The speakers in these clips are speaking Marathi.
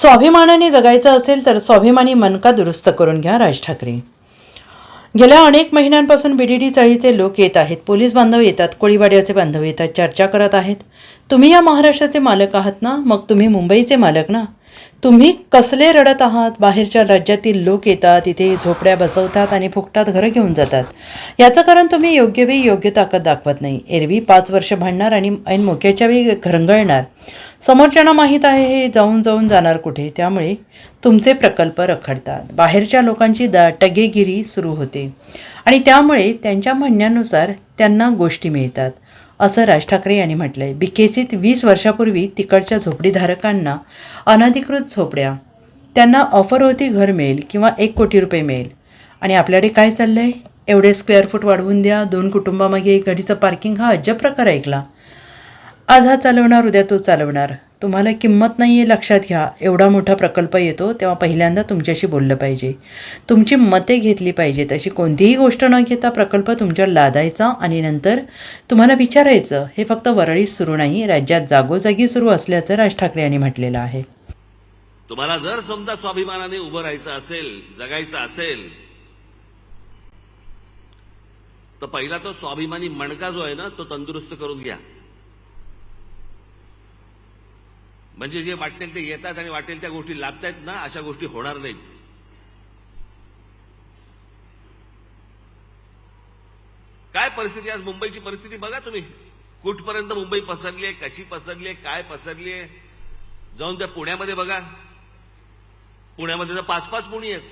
स्वाभिमानाने जगायचं असेल तर स्वाभिमानी मनका दुरुस्त करून घ्या राज ठाकरे. गेल्या अनेक महिन्यांपासून बीडीडी चाळीचे लोक येत आहेत. पोलीस बांधव येतात कोळीवाड्याचे बांधव येतात चर्चा करत आहेत. तुम्ही या महाराष्ट्राचे मालक आहात ना? मग तुम्ही मुंबईचे मालक ना? तुम्ही कसले रडत आहात? बाहेरच्या राज्यातील लोक येतात इथे झोपड्या बसवतात आणि फुकटात घरं घेऊन जातात. याचं कारण तुम्ही योग्य वेळी योग्य ताकद दाखवत नाही. एरवी पाच वर्ष भांडणार आणि ऐन मोक्याच्या वेळी घरंगळणार. समोरच्यांना माहीत आहे हे जाऊन जाऊन जाणार कुठे? त्यामुळे तुमचे प्रकल्प रखडतात. बाहेरच्या लोकांची दाटगेगिरी सुरू होते. आणि त्यामुळे त्यांच्या म्हणण्यानुसार त्यांना गोष्टी मिळतात. असं राज ठाकरे यांनी म्हटलं आहे बिकेसीत वीस वर्षापूर्वी तिकडच्या झोपडीधारकांना अनधिकृत झोपड्या. त्यांना ऑफर होती घर मिळेल किंवा एक कोटी रुपये मिळेल. आणि आपल्याकडे काय चाललं आहे एवढे स्क्वेअर फूट वाढवून द्या. दोन कुटुंबामागे एक गाडीचं पार्किंग. हा अजब प्रकार ऐकला आज हा चालवणार उद्या तो चालवणार. तुम्हाला किंमत नाही आहे लक्षात घ्या. एवढा मोठा प्रकल्प येतो तेव्हा पहिल्यांदा तुमच्याशी बोललं पाहिजे. तुमची मते घेतली पाहिजेत. अशी कोणतीही गोष्ट न घेता प्रकल्प तुमच्यावर लादायचा आणि नंतर तुम्हाला विचारायचं हे फक्त वरळीत सुरू नाही राज्यात जागोजागी सुरू असल्याचं राज ठाकरे यांनी म्हटलेलं आहे. तुम्हाला जर समजा स्वाभिमानाने उभं राहायचं असेल जगायचं असेल तर पहिला तो स्वाभिमानी मणका जो आहे ना तो तंदुरुस्त करून घ्या. म्हणजे जे वाटेल ते येतात आणि वाटेल त्या गोष्टी लाभतायत ना अशा गोष्टी होणार नाहीत. काय परिस्थिती आज मुंबईची परिस्थिती बघा तुम्ही. कुठपर्यंत मुंबई पसरली आहे कशी पसरली आहे काय पसरली आहे जाऊन त्या पुण्यामध्ये बघा. पुण्यामध्ये तर पाच पाच पुणी आहेत.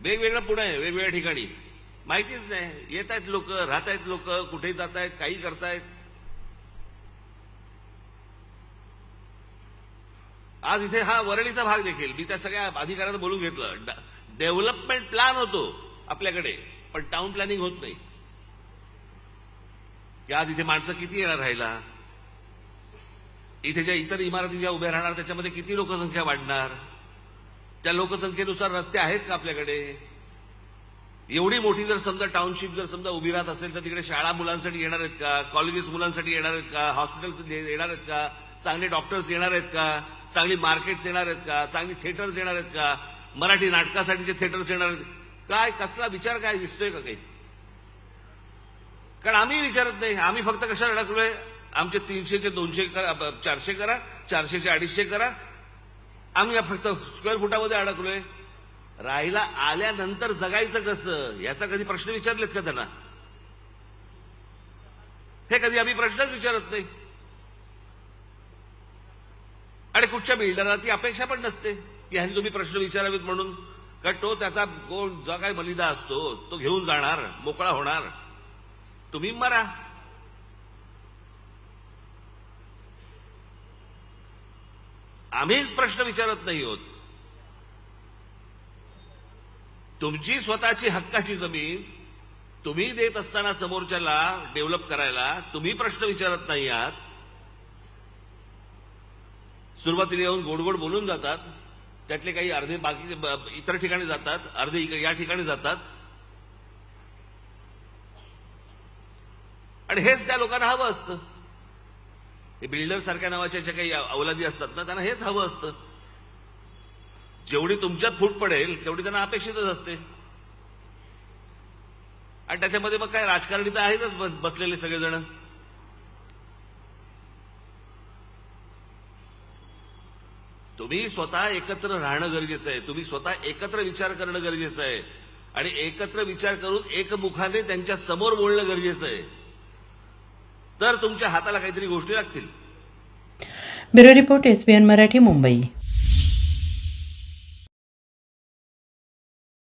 वेगवेगळं पुणे आहे वेगवेगळ्या ठिकाणी. माहितीच नाही. येत आहेत लोक राहत आहेत लोक कुठे जात आहेत काही करतायत. आज इथे हा वरळीचा भाग देखील. मी त्या सगळ्या अधिकाऱ्यांना बोलून घेतलं. डेव्हलपमेंट प्लॅन होतो आपल्याकडे पण टाउन प्लॅनिंग होत नाही. की आज इथे माणसं किती येणार राहिला इथे ज्या इतर इमारती ज्या उभ्या राहणार त्याच्यामध्ये किती लोकसंख्या वाढणार? त्या लोकसंख्येनुसार रस्ते आहेत का आपल्याकडे? एवढी मोठी जर समजा टाउनशिप जर समजा उभी राहत असेल तर तिकडे शाळा मुलांसाठी येणार आहेत का? कॉलेजेस मुलांसाठी येणार आहेत का? हॉस्पिटल्स येणार आहेत का? चांगले डॉक्टर्स येणार आहेत का? चांगली मार्केट्स येणार आहेत का? चांगली थिएटर्स येणार आहेत का? मराठी नाटकासाठीचे थिएटर्स येणार आहेत. काय कसला विचार काय दिसतोय का काही? कारण आम्ही विचारत नाही. आम्ही फक्त कशाला अडकलोय? आमचे तीनशेचे दोनशे करा चारशे करा चारशेचे अडीचशे करा. आम्ही फक्त स्क्वेअर फुटामध्ये अडकलोय. राहायला आल्यानंतर जगायचं कसं? याचा कधी प्रश्न विचारलेत का त्यांना? हे कधी आम्ही प्रश्नच विचारत नाही. आणि कुठच्या बिल्डरला ती अपेक्षा पण नसते. की ह्यांनी तुम्ही प्रश्न विचारावेत म्हणून. कारण तो त्याचा कोण जो काय मलिदा असतो तो घेऊन जाणार मोकळा होणार. तुम्ही मरा. आम्हीच प्रश्न विचारत नाही होत. तुमची स्वतःची हक्काची जमीन तुम्ही देत असताना समोरच्याला डेव्हलप करायला तुम्ही प्रश्न विचारत नाही आहात. सुरुवातीला येऊन गोड गोड बोलून जातात. त्यातले काही अर्धे बाकीचे इतर ठिकाणी जातात. अर्धे या ठिकाणी जातात. आणि हेच त्या लोकांना हवं असतं. हे बिल्डर सारख्या नावाच्या ज्या काही अवलादी असतात ना त्यांना हेच हवं असतं. जेवढी तुमच्यात फूट पडेल तेवढी त्यांना अपेक्षितच असते. आणि त्याच्यामध्ये मग काय राजकारणी तर आहेतच बस- बसलेले सगळेजण. तुम्ही स्वतः एकत्र राहणं गरजेचं आहे. तुम्ही स्वतः एकत्र विचार करणं गरजेचं आहे. आणि एकत्र विचार करून एकमुखाने त्यांच्यासमोर बोलणं गरजेचं आहे. तर तुमच्या हाताला काहीतरी गोष्टी लागतील. Bureau report SBN Marathi Mumbai.